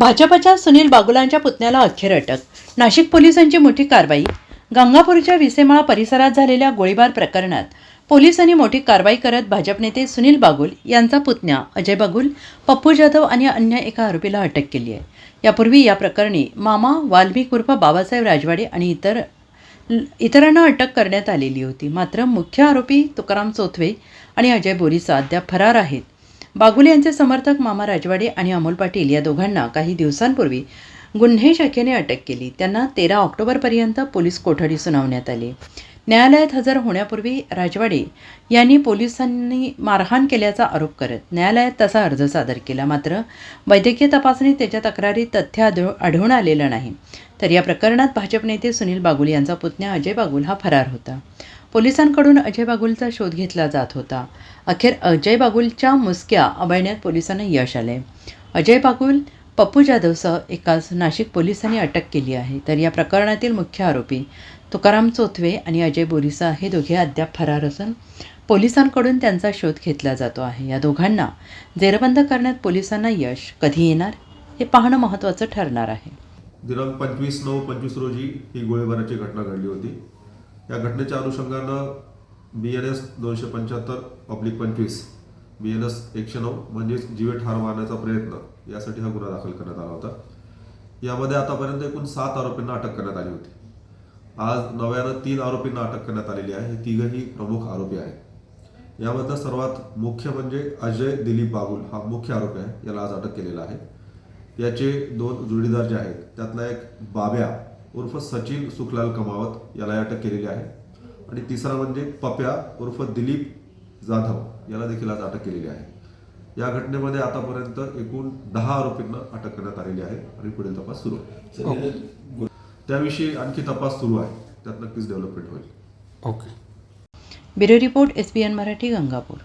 भाजपच्या सुनील बागुलांच्या पुतण्याला अखेर अटक. नाशिक पोलिसांची मोठी कारवाई. गंगापूरच्या विसेमाळा परिसरात झालेल्या गोळीबार प्रकरणात पोलिसांनी मोठी कारवाई करत भाजप नेते सुनील बागुल यांचा पुतण्या अजय बागुल पप्पू जाधव आणि अन्य एका आरोपीला अटक केली आहे. यापूर्वी या प्रकरणी मामा वाल्मिक उर्फ बाबासाहेब राजवाडे आणि इतर इतरांना अटक करण्यात आलेली होती. मात्र मुख्य आरोपी तुकाराम चोथवे आणि अजय बोरीसा अद्याप फरार आहेत. बागुले यांचे समर्थक मामा राजवाडे आणि अमोल पाटील या दोघांना काही दिवसांपूर्वी गुन्हे शाखेने अटक केली. त्यांना तेरा ऑक्टोबरपर्यंत पोलीस कोठडी सुनावण्यात आली. न्यायालयात हजर होण्यापूर्वी राजवाडे यांनी पोलिसांनी मारहाण केल्याचा आरोप करत न्यायालयात तसा अर्ज सादर केला. मात्र वैद्यकीय तपासणीत त्याच्या तक्रारीत तथ्य आढळ आढळून आलेलं नाही. तर या प्रकरणात भाजप नेते सुनील बागुल यांचा पुतण्या अजय बागुल हा फरार होता. पोलिसांकडून अजय बागुलचा शोध घेतला जात होता. अखेर अजय बागुलच्या मुसक्या अभळण्यात पोलिसांना यश आले. अजय बागुल पप्पू जाधवसह एकाच नाशिक पोलिसांनी अटक केली आहे. तर या प्रकरणातील मुख्य आरोपी तुकाराम चोथवे आणि अजय बोरिसा हे दोघे अद्याप फरार असून पोलिसांकडून त्यांचा शोध घेतला जातो आहे. या दोघांना जेरबंद करण्यात पोलिसांना यश कधी येणार हे पाहणं महत्त्वाचं ठरणार आहे. दिनांक पंचवीस नऊ पंचवीस रोजी ही गोळीबाराची घटना घडली होती. या घटनेच्या अनुषंगानं बी एन एस दोनशे पंच्याहत्तर पब्लिक पंचवीस बी एन एस एकशे नऊ म्हणजेच जीवे ठार मारण्याचा प्रयत्न यासाठी हा गुन्हा दाखल करण्यात आला होता. यामध्ये आतापर्यंत एकूण सात आरोपींना अटक करण्यात आली होती. आज नव्यानं तीन आरोपींना अटक करण्यात आलेली आहे. हे तिघही प्रमुख आरोपी आहेत. यामधलं सर्वात मुख्य म्हणजे अजय दिलीप बागुल हा मुख्य आरोपी आहे. याला आज अटक केलेला आहे. याचे दोन जोडीदार जे आहेत त्यातला एक बाब्या उर्फ सचिन सुखलाल कमावत याला अटक केलेली आहे. आणि तिसरा म्हणजे पप्या उर्फ दिलीप जाधव याला देखील आज अटक केलेली आहे. या घटनेमध्ये आतापर्यंत एकूण दहा आरोपींना अटक करण्यात आलेली आहे आणि पुढील तपास सुरू आहे. त्याविषयी आणखी तपास सुरू आहे. त्यात नक्कीच डेव्हलपमेंट होईल. Okay bureau report S B N Marathi Gangapur.